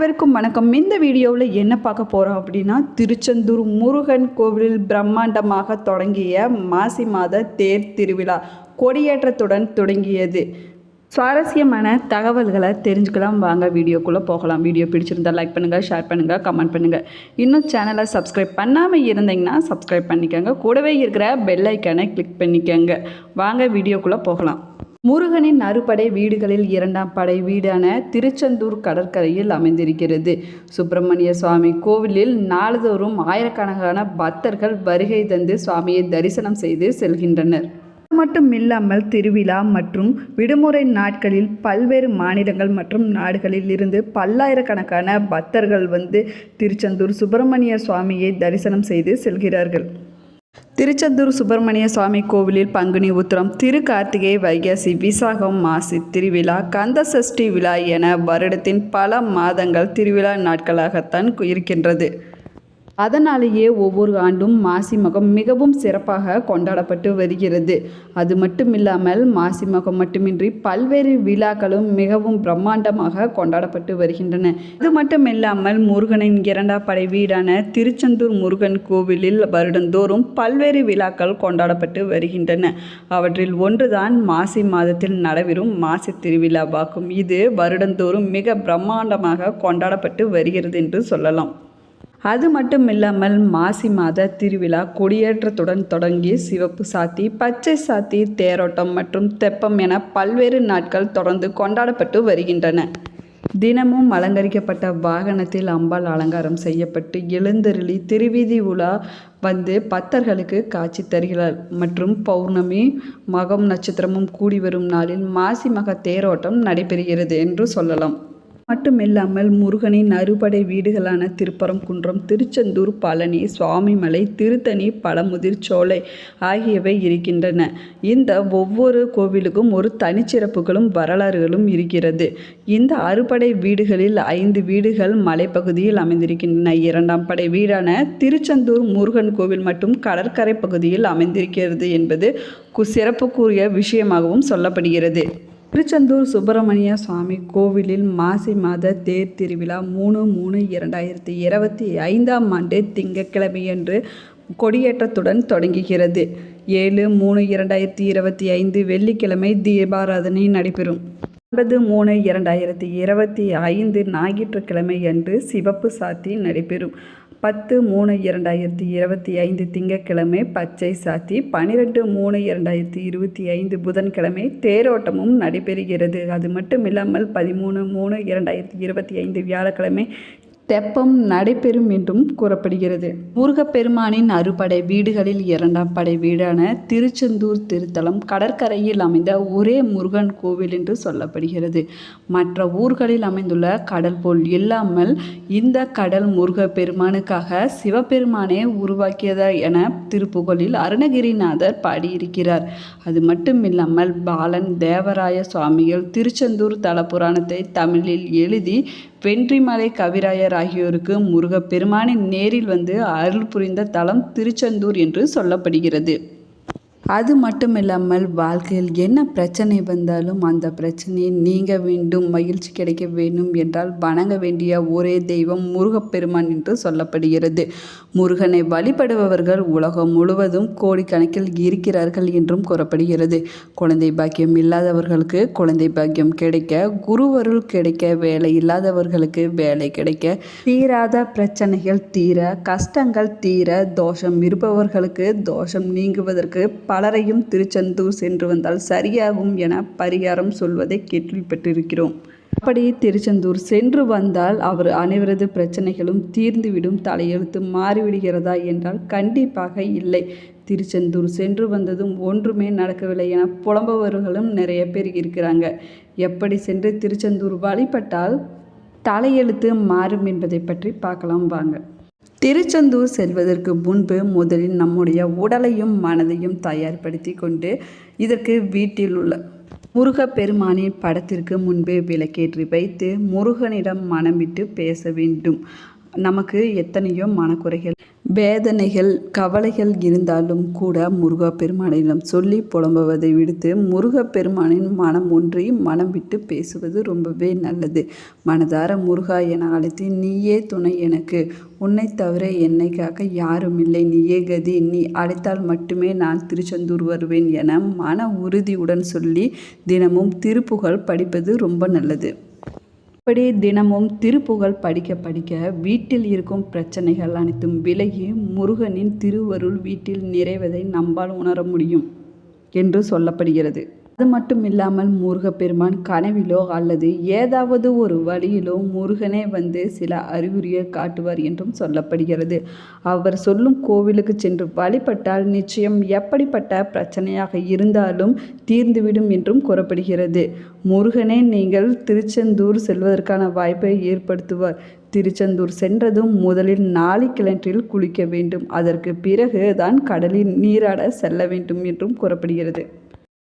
அனைவருக்கும் வணக்கம். இந்த வீடியோவில் என்ன பார்க்க போகிறோம் அப்படின்னா திருச்செந்தூர் முருகன் கோவிலில் பிரம்மாண்டமாக தொடங்கிய மாசி மாத தேர் திருவிழா கொடியேற்றத்துடன் தொடங்கியது. சுவாரஸ்யமான தகவல்களை தெரிஞ்சுக்கலாம். வாங்க வீடியோக்குள்ளே போகலாம். வீடியோ பிடிச்சிருந்தா லைக் பண்ணுங்கள் ஷேர் பண்ணுங்கள் கமெண்ட் பண்ணுங்கள் இன்னும் சேனலை சப்ஸ்கிரைப் பண்ணாமல் இருந்தீங்கன்னா சப்ஸ்கிரைப் பண்ணிக்கோங்க. கூடவே இருக்கிற பெல் ஐக்கானை கிளிக் பண்ணிக்கோங்க. வாங்க வீடியோக்குள்ளே போகலாம். முருகனின் அறுபடை வீடுகளில் இரண்டாம் படை வீடான திருச்செந்தூர் கடற்கரையில் அமைந்திருக்கிறது. சுப்பிரமணிய சுவாமி கோவிலில் நாள்தோறும் ஆயிரக்கணக்கான பக்தர்கள் வருகை தந்து சுவாமியை தரிசனம் செய்து செல்கின்றனர். அது மட்டும் இல்லாமல் திருவிழா மற்றும் விடுமுறை நாட்களில் பல்வேறு மாநிலங்கள் மற்றும் நாடுகளில் இருந்து பல்லாயிரக்கணக்கான பக்தர்கள் வந்து திருச்செந்தூர் சுப்பிரமணிய சுவாமியை தரிசனம் செய்து செல்கிறார்கள். திருச்செந்தூர் சுப்பிரமணிய சுவாமி கோவிலில் பங்குனி உத்திரம் திரு கார்த்திகை வைகாசி விசாகம் மாசி திருவிழா கந்த சஷ்டி விழா என வருடத்தின் பல மாதங்கள் திருவிழா நாட்களாகத்தான் இருக்கின்றது. அதனாலேயே ஒவ்வொரு ஆண்டும் மாசி மகம் மிகவும் சிறப்பாக கொண்டாடப்பட்டு வருகிறது. அது மட்டும் இல்லாமல் மாசி மகம் மட்டுமின்றி பல்வேறு விழாக்களும் மிகவும் பிரம்மாண்டமாக கொண்டாடப்பட்டு வருகின்றன. இது மட்டும் இல்லாமல் முருகனின் இரண்டாம் படை வீடான திருச்செந்தூர் முருகன் கோவிலில் வருடந்தோறும் பல்வேறு விழாக்கள் கொண்டாடப்பட்டு வருகின்றன. அவற்றில் ஒன்றுதான் மாசி மாதத்தில் நடைபெறும் மாசி திருவிழாவாகும். இது வருடந்தோறும் மிக பிரம்மாண்டமாக கொண்டாடப்பட்டு வருகிறது என்று சொல்லலாம். அது மட்டும் இல்லாமல் மாசி மாத திருவிழா கொடியேற்றத்துடன் தொடங்கி சிவப்பு சாத்தி பச்சை சாத்தி தேரோட்டம் மற்றும் தெப்பம் என பல்வேறு நாட்கள் தொடர்ந்து கொண்டாடப்பட்டு வருகின்றன. தினமும் அலங்கரிக்கப்பட்ட வாகனத்தில் அம்பாள் அலங்காரம் செய்யப்பட்டு எழுந்தருளி திருவீதி உலா வந்து பக்தர்களுக்கு காட்சி தருகிறார் மற்றும் பௌர்ணமி மகம் நட்சத்திரமும் கூடி வரும் நாளில் மாசி மக தேரோட்டம் நடைபெறுகிறது என்று சொல்லலாம். மட்டுமில்லாமல் முருகனின் அறுபடை வீடுகளான திருப்பரங்குன்றம் திருச்செந்தூர் பழனி சுவாமிமலை திருத்தணி பழமுதிர் சோலை ஆகியவை இருக்கின்றன. இந்த ஒவ்வொரு கோவிலுக்கும் ஒரு தனிச்சிறப்புகளும் வரலாறுகளும் இருக்கிறது. இந்த அறுபடை வீடுகளில் ஐந்து வீடுகள் மலைப்பகுதியில் அமைந்திருக்கின்றன. இரண்டாம் படை வீடான திருச்செந்தூர் முருகன் கோவில் மட்டும் கடற்கரை பகுதியில் அமைந்திருக்கிறது என்பது கு சிறப்புக்குரிய விஷயமாகவும் சொல்லப்படுகிறது. திருச்செந்தூர் சுப்பிரமணிய சுவாமி கோவிலில் மாசி மாத தேர் திருவிழா மூணு மூணு இரண்டாயிரத்தி இருபத்தி ஐந்தாம் ஆண்டு திங்கட்கிழமையன்று கொடியேற்றத்துடன் தொடங்குகிறது. ஏழு மூணு இரண்டாயிரத்தி இருபத்தி ஐந்து வெள்ளிக்கிழமை தீபாராதனை நடைபெறும். ஒன்பது மூணு இரண்டாயிரத்தி இருபத்தி ஐந்து ஞாயிற்றுக்கிழமை அன்று சிவப்பு சாத்தி நடைபெறும். பத்து மூணு இரண்டாயிரத்தி இருபத்தி ஐந்து திங்கட்கிழமை பச்சை சாத்தி பன்னிரெண்டு மூணு இரண்டாயிரத்தி இருபத்தி ஐந்து புதன்கிழமை தேரோட்டமும் நடைபெறுகிறது. அது மட்டும் இல்லாமல் பதிமூணு மூணு இரண்டாயிரத்தி இருபத்தி ஐந்து வியாழக்கிழமை தெப்பம் நடைபெறும் என்றும் கூறப்படுகிறது. முருகப்பெருமானின் அறுபடை வீடுகளில் இரண்டாம் படை வீடான திருச்செந்தூர் திருத்தலம் கடற்கரையில் அமைந்த ஒரே முருகன் கோவில் என்று சொல்லப்படுகிறது. மற்ற ஊர்களில் அமைந்துள்ள கடல் போல் இல்லாமல் இந்த கடல் முருகப்பெருமானுக்காக சிவபெருமானே உருவாக்கியதா என திருப்புகழில் அருணகிரிநாதர் பாடியிருக்கிறார். அது மட்டும் இல்லாமல் பாலன் தேவராய சுவாமிகள் திருச்செந்தூர் தல புராணத்தை தமிழில் எழுதி வென்றிமலை கவிராயர் ஆகியோருக்கு முருகப்பெருமானின் நேரில் வந்து அருள் புரிந்த தலம் திருச்செந்தூர் என்று சொல்லப்படுகிறது. அது மட்டும் இல்லாமல் வாழ்க்கையில் என்ன பிரச்சனை வந்தாலும் அந்த பிரச்சனையை நீங்க வேண்டும் மகிழ்ச்சி கிடைக்க வேண்டும் என்றால் வணங்க வேண்டிய ஒரே தெய்வம் முருகப்பெருமான் என்று சொல்லப்படுகிறது. முருகனை வழிபடுபவர்கள் உலகம் முழுவதும் கோடிக்கணக்கில் இருக்கிறார்கள் என்றும் கூறப்படுகிறது. குழந்தை பாக்கியம் இல்லாதவர்களுக்கு குழந்தை பாக்கியம் கிடைக்க குருவருள் கிடைக்க வேலை இல்லாதவர்களுக்கு வேலை கிடைக்க தீராத பிரச்சனைகள் தீர கஷ்டங்கள் தீர தோஷம் இருப்பவர்களுக்கு தோஷம் நீங்குவதற்கு பலரையும் திருச்செந்தூர் சென்று வந்தால் சரியாகும் என பரிகாரம் சொல்வதை கேள்விப்பட்டிருக்கிறோம் அப்படி திருச்செந்தூர் சென்று வந்தால் அவர் அனைவரது பிரச்சனைகளும் தீர்ந்துவிடும் தலையெழுத்து மாறிவிடுகிறதா என்றால் கண்டிப்பாக இல்லை. திருச்செந்தூர் சென்று வந்ததும் ஒன்றுமே நடக்கவில்லை என புலம்பவர்களும் நிறைய பேர் இருக்கிறாங்க. எப்படி சென்று திருச்செந்தூர் வழிபட்டால் தலையெழுத்து மாறும் என்பதை பற்றி பார்க்கலாம் வாங்க. திருச்செந்தூர் செல்வதற்கு முன்பு முதலில் நம்முடைய உடலையும் மனதையும் தயார்படுத்தி கொண்டு இதற்கு வீட்டில் உள்ள முருகப்பெருமானின் படத்திற்கு முன்பே விளக்கேற்றி வைத்து முருகனிடம் மனமிட்டு பேச வேண்டும். நமக்கு எத்தனையோ மனக்குறைகள் வேதனைகள் கவலைகள் இருந்தாலும் கூட முருகப்பெருமானிடம் சொல்லி புலம்புவதை விடுத்து முருகப்பெருமானின் மனம் ஒன்றி மனம் விட்டு பேசுவது ரொம்பவே நல்லது. மனதார முருகா என அழைத்து நீயே துணை எனக்கு. உன்னை தவிர என்னை காக்க யாரும் இல்லை. நீயே கதி. நீ அழைத்தால் மட்டுமே நான் திருச்செந்தூர் வருவேன் என மன உறுதியுடன் சொல்லி தினமும் திருப்புகழ் படிப்பது ரொம்ப நல்லது. இப்படி தினமும் திருப்புகழ் படிக்க படிக்க வீட்டில் இருக்கும் பிரச்சனைகள் அனைத்தும் விலகி முருகனின் திருவருள் வீட்டில் நிறைவதை நம்பால் உணர முடியும் என்று சொல்லப்படுகிறது. அது மட்டும் இல்லாமல் முருகப்பெருமான் கனவிலோ அல்லது ஏதாவது ஒரு வழியிலோ முருகனே வந்து சில அறிகுறியை காட்டுவார் என்றும் சொல்லப்படுகிறது. அவர் சொல்லும் கோவிலுக்கு சென்று வழிபட்டால் நிச்சயம் எப்படிப்பட்ட பிரச்சனையாக இருந்தாலும் தீர்ந்துவிடும் என்றும் கூறப்படுகிறது. முருகனே நீங்கள் திருச்செந்தூர் செல்வதற்கான வாய்ப்பை ஏற்படுத்துவார். திருச்செந்தூர் சென்றதும் முதலில் நாளை கிணற்றில் குளிக்க வேண்டும். அதற்கு பிறகு தான் கடலில் நீராட செல்ல வேண்டும் என்றும் கூறப்படுகிறது.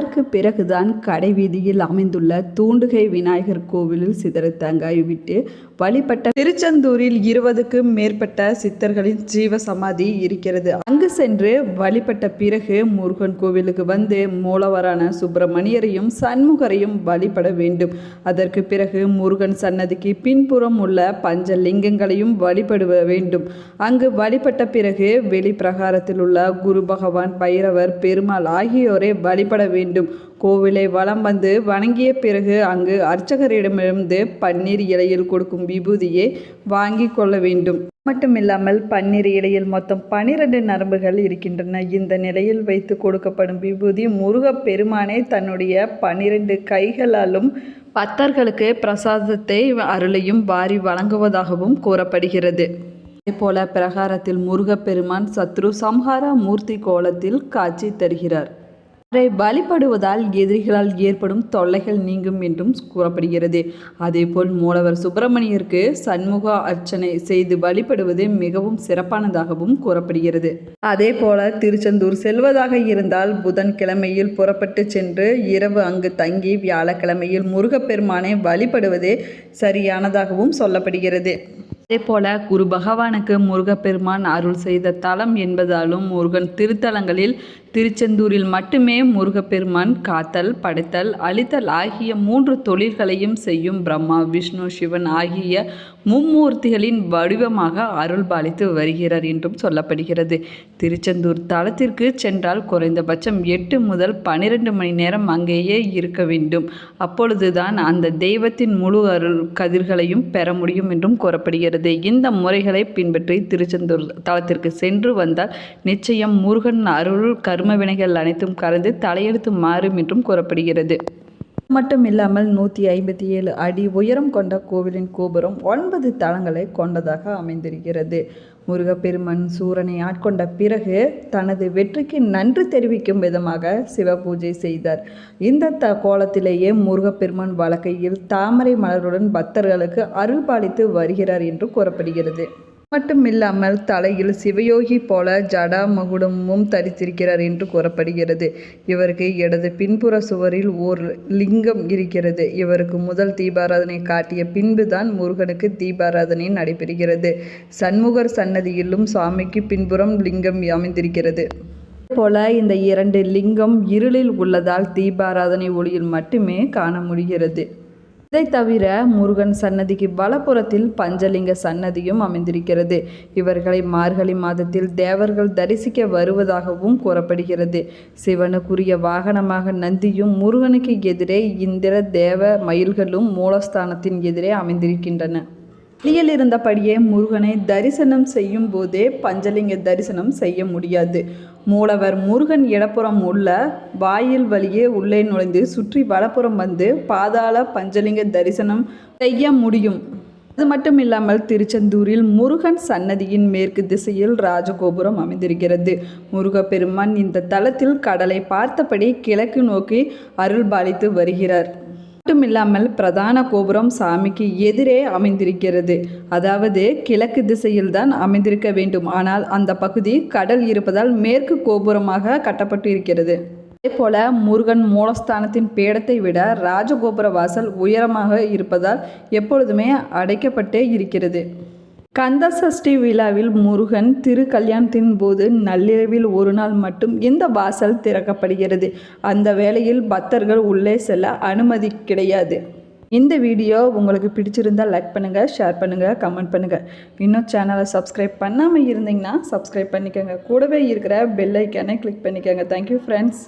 அதற்கு பிறகுதான் கடைவீதியில் அமைந்துள்ள தூண்டுகை விநாயகர் கோவிலில் சிதற தேங்காய் விட்டு வழிபட்ட திருச்செந்தூரில் இருபதுக்கும் மேற்பட்ட சித்தர்களின் ஜீவ சமாதி இருக்கிறது. அங்கு சென்று வழிபட்ட பிறகு முருகன் கோவிலுக்கு வந்து மூலவரான சுப்பிரமணியரையும் சண்முகரையும் வழிபட வேண்டும். அதற்கு பிறகு முருகன் சன்னதிக்கு பின்புறம் உள்ள பஞ்ச லிங்கங்களையும் வழிபடுவ வேண்டும். அங்கு வழிபட்ட பிறகு வெளிப்பிரகாரத்தில் உள்ள குரு பகவான் பைரவர் பெருமாள் ஆகியோரை வழிபட வேண்டும். கோவிலை வலம் வந்து வணங்கிய பிறகு அங்கு அர்ச்சகரிடமிருந்து பன்னீர் இலையில் கொடுக்கும் விபூதியை வாங்கி கொள்ள வேண்டும். மட்டுமில்லாமல் பன்னீர் இலையில் மொத்தம் பனிரெண்டு நரம்புகள் இருக்கின்றன. இந்த நிலையில் வைத்து கொடுக்கப்படும் விபூதி முருகப் பெருமானே தன்னுடைய பன்னிரண்டு கைகளாலும் பக்தர்களுக்கு பிரசாதத்தை அருளையும் வாரி வழங்குவதாகவும் கூறப்படுகிறது. அதேபோல பிரகாரத்தில் முருகப்பெருமான் சத்ரு சம்ஹார மூர்த்தி கோலத்தில் காட்சி தருகிறார். அவரை வழிபடுவதால் எதிரிகளால் ஏற்படும் தொல்லைகள் நீங்கும் என்றும் கூறப்படுகிறது. அதேபோல் மூலவர் சுப்பிரமணியருக்கு சண்முக அர்ச்சனை செய்து வழிபடுவது மிகவும் சிறப்பானதாகவும் கூறப்படுகிறது. அதே போல திருச்செந்தூர் செல்வதாக இருந்தால் புதன் கிழமையில் புறப்பட்டு சென்று இரவு அங்கு தங்கி வியாழக்கிழமையில் முருகப்பெருமானை வழிபடுவதே சரியானதாகவும் சொல்லப்படுகிறது. அதேபோல குரு பகவானுக்கு முருகப்பெருமான் அருள் செய்த தலம் என்பதாலும் முருகன் திருத்தலங்களில் திருச்செந்தூரில் மட்டுமே முருகப்பெருமான் காத்தல் படைத்தல் அழித்தல் ஆகிய மூன்று தொழில்களையும் செய்யும் பிரம்மா விஷ்ணு சிவன் ஆகிய மும்மூர்த்திகளின் வடிவமாக அருள் பாலித்து வருகிறார் என்றும் சொல்லப்படுகிறது. திருச்செந்தூர் தலத்திற்கு சென்றால் குறைந்தபட்சம் எட்டு முதல் பனிரெண்டு மணி நேரம் அங்கேயே இருக்க வேண்டும். அப்பொழுதுதான் அந்த தெய்வத்தின் முழு அருள் கதிர்களையும் பெற முடியும் என்றும் கூறப்படுகிறது. இந்த முறைகளை பின்பற்றி திருச்செந்தூர் தலத்திற்கு சென்று வந்தால் நிச்சயம் முருகன் அருள் கர்ம வினைகள் அனைத்தும் கறந்து தலையெழுத்து மாறும் என்றும் கூறப்படுகிறது. மட்டும் இல்லாமல் நூற்றி ஐம்பத்தி ஏழு அடி உயரம் கொண்ட கோவிலின் கோபுரம் ஒன்பது தளங்களை கொண்டதாக அமைந்திருக்கிறது. முருகப்பெருமன் சூரனை ஆட்கொண்ட பிறகு தனது வெற்றிக்கு நன்றி தெரிவிக்கும் விதமாக சிவபூஜை செய்தார். இந்த த கோலத்திலேயே முருகப்பெருமன் வழக்கையில் தாமரை மலருடன் பக்தர்களுக்கு அருள் பாலித்து வருகிறார் என்று கூறப்படுகிறது. மட்டும் இல்லாமல் தலையில் சிவயோகி போல ஜடா மகுடமும் தரித்திருக்கிறார் என்று கூறப்படுகிறது. இவருக்கு இடது பின்புற சுவரில் ஓர் லிங்கம் இருக்கிறது. இவருக்கு முதல் தீபாராதனை காட்டிய பின்புதான் முருகனுக்கு தீபாராதனை நடைபெறுகிறது. சண்முகர் சன்னதியிலும் சுவாமிக்கு பின்புறம் லிங்கம் அமைந்திருக்கிறது. போல இந்த இரண்டு லிங்கம் இருளில் உள்ளதால் தீபாராதனை ஒளியில் மட்டுமே காண முடிகிறது. இதை தவிர முருகன் சன்னதிக்கு வலப்புறத்தில் பஞ்சலிங்க சன்னதியும் அமைந்திருக்கிறது. இவர்களை மார்கழி மாதத்தில் தேவர்கள் தரிசிக்க வருவதாகவும் கூறப்படுகிறது. சிவனுக்குரிய வாகனமாக நந்தியும் முருகனுக்கு எதிரே இந்திர தேவ மயில்களும் மூலஸ்தானத்தின் எதிரே அமைந்திருக்கின்றன. வெளியில் இருந்தபடியே முருகனை தரிசனம் செய்யும் போதே பஞ்சலிங்க தரிசனம் செய்ய முடியாது. மூலவர் முருகன் இடப்புறம் உள்ள வாயில் வழியே உள்ளே நுழைந்து சுற்றி வலப்புறம் வந்து பாதாள பஞ்சலிங்க தரிசனம் செய்ய முடியும். அது மட்டும் இல்லாமல் திருச்செந்தூரில் முருகன் சன்னதியின் மேற்கு திசையில் ராஜகோபுரம் அமைந்திருக்கிறது. முருகப்பெருமான் இந்த தளத்தில் கடலை பார்த்தபடி கிழக்கு நோக்கி அருள்பாலித்து வருகிறார். மட்டுமில்லாமல் பிரதான கோபுரம் சாமிக்கு எதிரே அமைந்திருக்கிறது. அதாவது கிழக்கு திசையில்தான் அமைந்திருக்க வேண்டும். ஆனால் அந்த பகுதி கடல் இருப்பதால் மேற்கு கோபுரமாக கட்டப்பட்டு இருக்கிறது அதேபோல முருகன் மூலஸ்தானத்தின் பேடத்தை விட ராஜகோபுர வாசல் உயரமாக இருப்பதால் எப்பொழுதுமே அடைக்கப்பட்டே இருக்கிறது. கந்தசஷ்டி விழாவில் முருகன் திருக்கல்யாணத்தின் போது நள்ளிரவில் ஒரு நாள் மட்டும் இந்த வாசல் திறக்கப்படுகிறது. அந்த வேளையில் பக்தர்கள் உள்ளே செல்ல அனுமதி கிடையாது. இந்த வீடியோ உங்களுக்கு பிடிச்சிருந்தால் லைக் பண்ணுங்கள் ஷேர் பண்ணுங்கள் கமெண்ட் பண்ணுங்கள் இன்னும் சேனலை சப்ஸ்கிரைப் பண்ணாமல் இருந்தீங்கன்னா சப்ஸ்கிரைப் பண்ணிக்கோங்க. கூடவே இருக்கிற பெல் ஐக்கானை கிளிக் பண்ணிக்கோங்க. Thank you friends